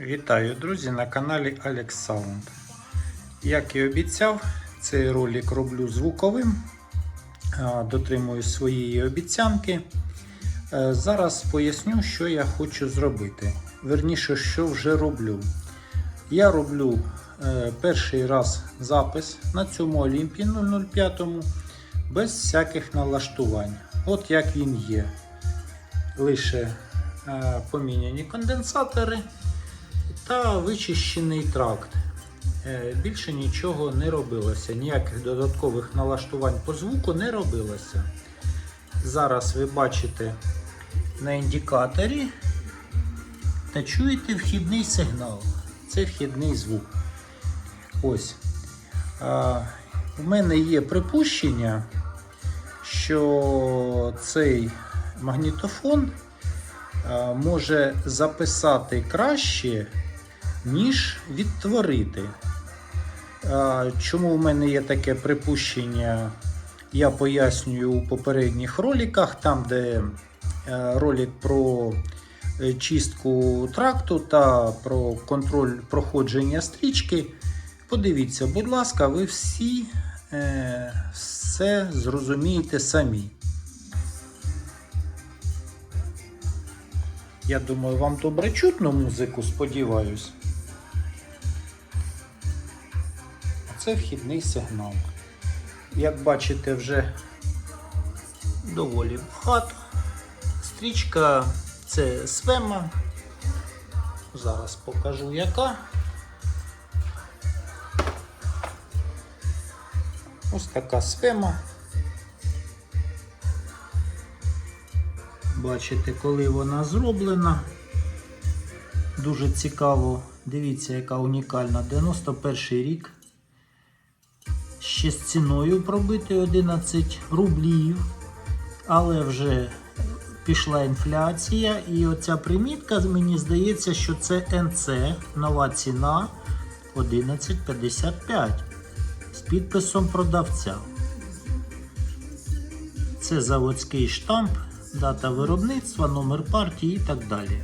Вітаю, друзі, на каналі Alex Sound. Як і обіцяв, цей ролик роблю звуковим. а, Дотримуюсь своєї обіцянки. Е, Зараз поясню, що я хочу зробити. Верніше, що вже роблю. Я роблю е, перший раз запис на цьому Олімпі 005 без всяких налаштувань. От як він є. Лише е, поміняні конденсатори та вичищений тракт. Е, Більше нічого не робилося, ніяких додаткових налаштувань по звуку не робилося. Зараз ви бачите на індикаторі та чуєте вхідний сигнал. Це вхідний звук. Ось. У мене є припущення, що цей магнітофон може записати краще, ніж відтворити. Чому в мене є таке припущення? Я пояснюю у попередніх роликах, там, де е, ролик про е, чистку тракту та про контроль проходження стрічки. Подивіться, будь ласка, ви всі е, все зрозумієте самі. Я думаю, вам добре чутно музику, сподіваюсь. Це вхідний сигнал. Як бачите, вже доволі багато. Стрічка це свема. Зараз покажу яка. Ось така схема. Бачите, коли вона зроблена. Дуже цікаво. Дивіться, яка унікальна. 91 рік. Ще з ціною пробити 11 рублів. Але вже пішла інфляція. І оця примітка, мені здається, що це НЦ. Нова ціна 11,55 з підписом продавця. Це заводський штамп, дата виробництва, номер партії і так далі.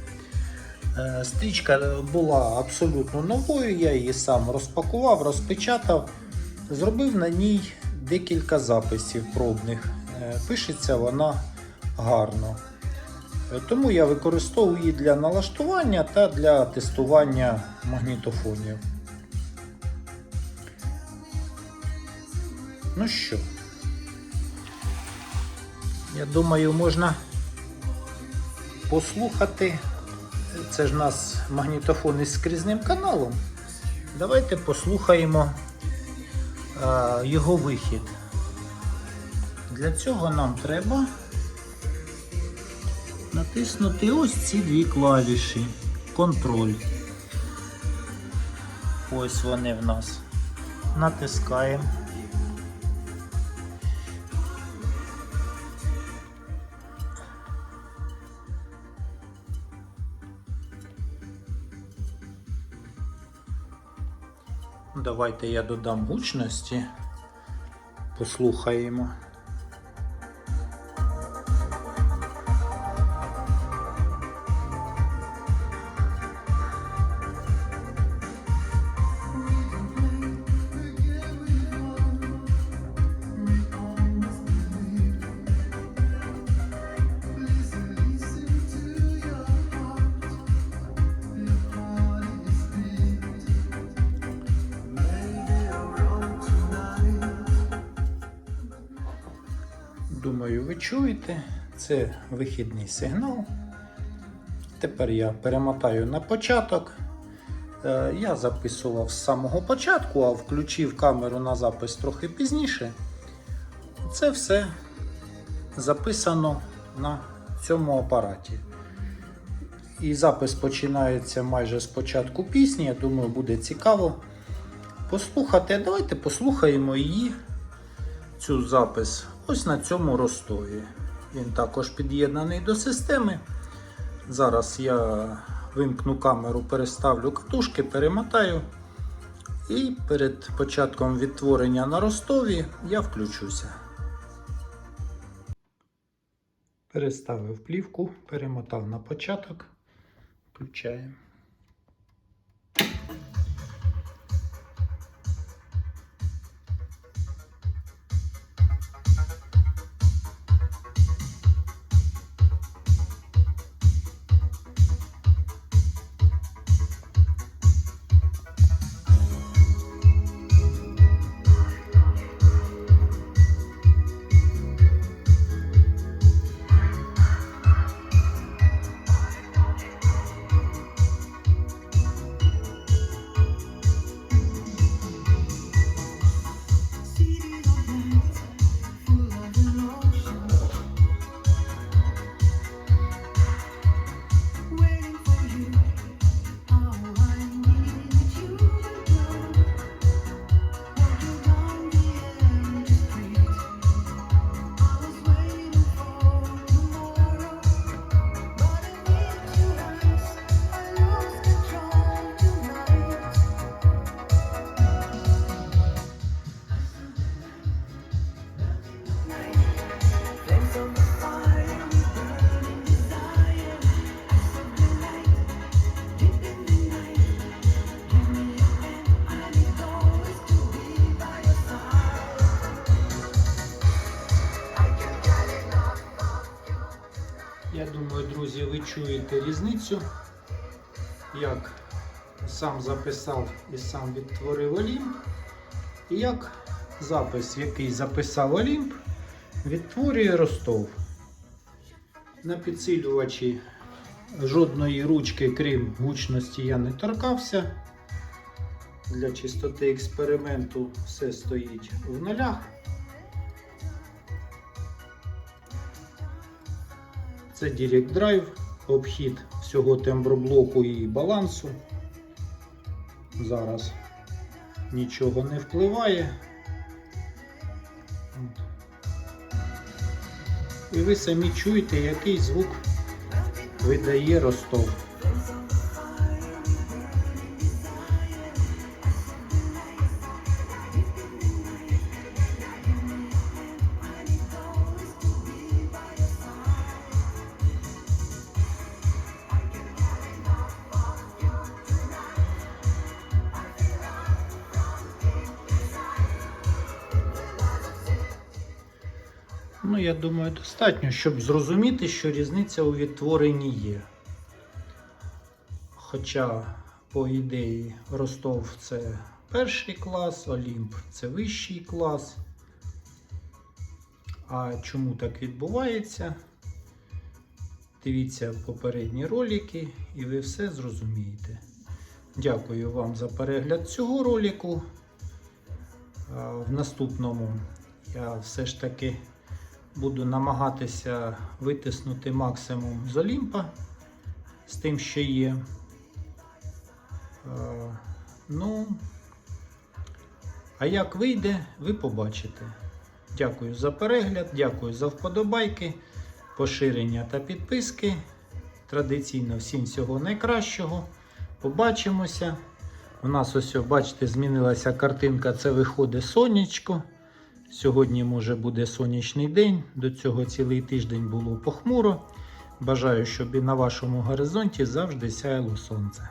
Е, Стрічка була абсолютно новою, я її сам розпакував, розпечатав, зробив на ній декілька записів пробних. Е, Пишеться вона гарно. Е, Тому я використовую її для налаштування та для тестування магнітофонів. Ну що, я думаю, можна послухати. Це ж у нас магнітофон із скрізним каналом. Давайте послухаємо його вихід. Для цього нам треба натиснути ось ці дві клавіші. Контроль. Ось вони в нас. Натискаємо. Давайте я додам гучності. Послухаємо. Думаю, ви чуєте. Це вихідний сигнал. Тепер я перемотаю на початок. Е, Я записував з самого початку, а включив камеру на запис трохи пізніше. Це все записано на цьому апараті. І запис починається майже з початку пісні. Я думаю, буде цікаво послухати. Давайте послухаємо її цю запис ось на цьому ростові. Він також під'єднаний до системи. Зараз я вимкну камеру, переставлю катушки, перемотаю. І перед початком відтворення на ростові я включуся. Переставив плівку, перемотав на початок. Включаємо. Побачите різницю, як сам записав і сам відтворив Олімп, і як запис, який записав Олімп, відтворює Ростов. На підсилювачі жодної ручки, крім гучності, я не торкався. Для чистоти експерименту все стоїть в нулях. Це Direct Drive, обхід всього темброблоку і балансу. Зараз нічого не впливає. І ви самі чуєте, який звук видає Ростов. Ну, я думаю, достатньо, щоб зрозуміти, що різниця у відтворенні є. Хоча, по ідеї, Ростов це перший клас, Олімп це вищий клас. А чому так відбувається? Дивіться попередні ролики і ви все зрозумієте. Дякую вам за перегляд цього ролику. В наступному я все ж таки буду намагатися витиснути максимум з Олімпа з тим, що є. Е, Ну, а як вийде, ви побачите. Дякую за перегляд, дякую за вподобайки, поширення та підписки. Традиційно всім всього найкращого. Побачимося. У нас ось, бачите, змінилася картинка. Це виходить сонечко. Сьогодні, може, буде сонячний день. До цього цілий тиждень було похмуро. Бажаю, щоб і на вашому горизонті завжди сяяло сонце.